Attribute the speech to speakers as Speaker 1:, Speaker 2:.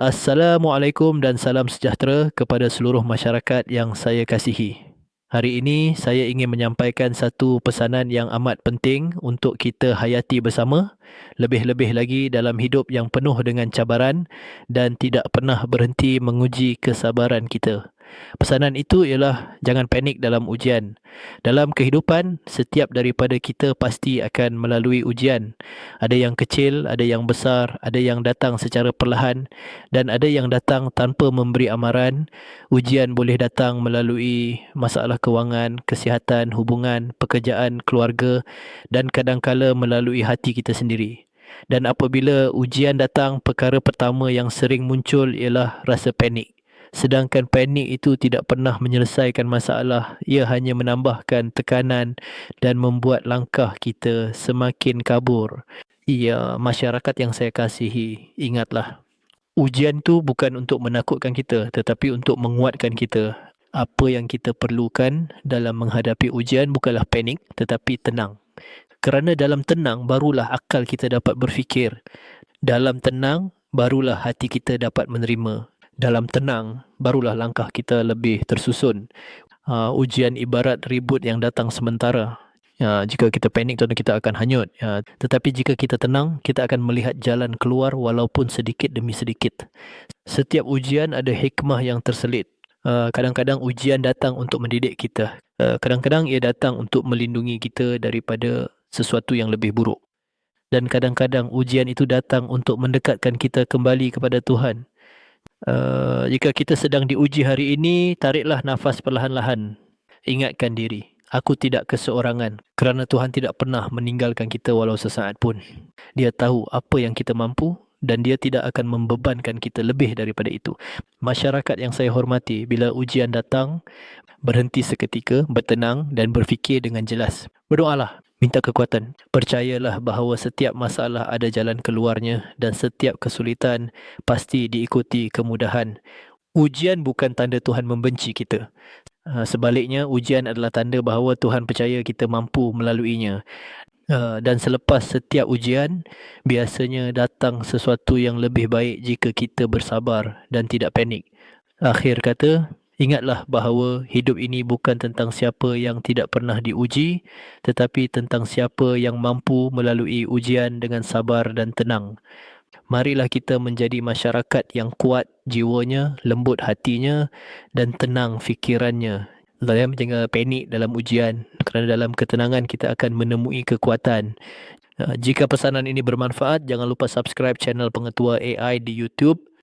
Speaker 1: Assalamualaikum dan salam sejahtera kepada seluruh masyarakat yang saya kasihi. Hari ini saya ingin menyampaikan satu pesanan yang amat penting untuk kita hayati bersama, lebih-lebih lagi dalam hidup yang penuh dengan cabaran dan tidak pernah berhenti menguji kesabaran kita. Pesanan itu ialah jangan panik dalam ujian. Dalam kehidupan, setiap daripada kita pasti akan melalui ujian. Ada yang kecil, ada yang besar, ada yang datang secara perlahan dan ada yang datang tanpa memberi amaran. Ujian boleh datang melalui masalah kewangan, kesihatan, hubungan, pekerjaan, keluarga dan kadang-kala melalui hati kita sendiri. Dan apabila ujian datang, perkara pertama yang sering muncul ialah rasa panik. Sedangkan panik itu tidak pernah menyelesaikan masalah. Ia hanya menambahkan tekanan dan membuat langkah kita semakin kabur. Ya, masyarakat yang saya kasihi, ingatlah. Ujian tu bukan untuk menakutkan kita tetapi untuk menguatkan kita. Apa yang kita perlukan dalam menghadapi ujian bukanlah panik tetapi tenang. Kerana dalam tenang barulah akal kita dapat berfikir. Dalam tenang barulah hati kita dapat menerima dalam tenang barulah langkah kita lebih tersusun. Uh, ujian ibarat ribut yang datang sementara. Uh, jika kita panik tentu kita akan hanyut. Uh, tetapi jika kita tenang kita akan melihat jalan keluar walaupun sedikit demi sedikit. Setiap ujian ada hikmah yang terselit uh, kadang-kadang ujian datang untuk mendidik kita. Uh, kadang-kadang ia datang untuk melindungi kita daripada sesuatu yang lebih buruk. Dan kadang-kadang ujian itu datang untuk mendekatkan kita kembali kepada Tuhan Uh, jika kita sedang diuji hari ini, tariklah nafas perlahan-lahan. Ingatkan diri, aku tidak keseorangan kerana Tuhan tidak pernah meninggalkan kita walau sesaat pun. Dia tahu apa yang kita mampu dan dia tidak akan membebankan kita lebih daripada itu. Masyarakat yang saya hormati, bila ujian datang, berhenti seketika, bertenang dan berfikir dengan jelas. Berdoalah, minta kekuatan. Percayalah bahawa setiap masalah ada jalan keluarnya dan setiap kesulitan pasti diikuti kemudahan. Ujian bukan tanda Tuhan membenci kita. Ah, sebaliknya, ujian adalah tanda bahawa Tuhan percaya kita mampu melaluinya. Ah, dan selepas setiap ujian, biasanya datang sesuatu yang lebih baik jika kita bersabar dan tidak panik. Akhir kata, Ingatlah bahawa hidup ini bukan tentang siapa yang tidak pernah diuji tetapi tentang siapa yang mampu melalui ujian dengan sabar dan tenang. Marilah kita menjadi masyarakat yang kuat jiwanya, lembut hatinya dan tenang fikirannya. Jangan panik dalam ujian kerana dalam ketenangan kita akan menemui kekuatan. Uh, jika pesanan ini bermanfaat, jangan lupa subscribe channel Pengetua AI di YouTube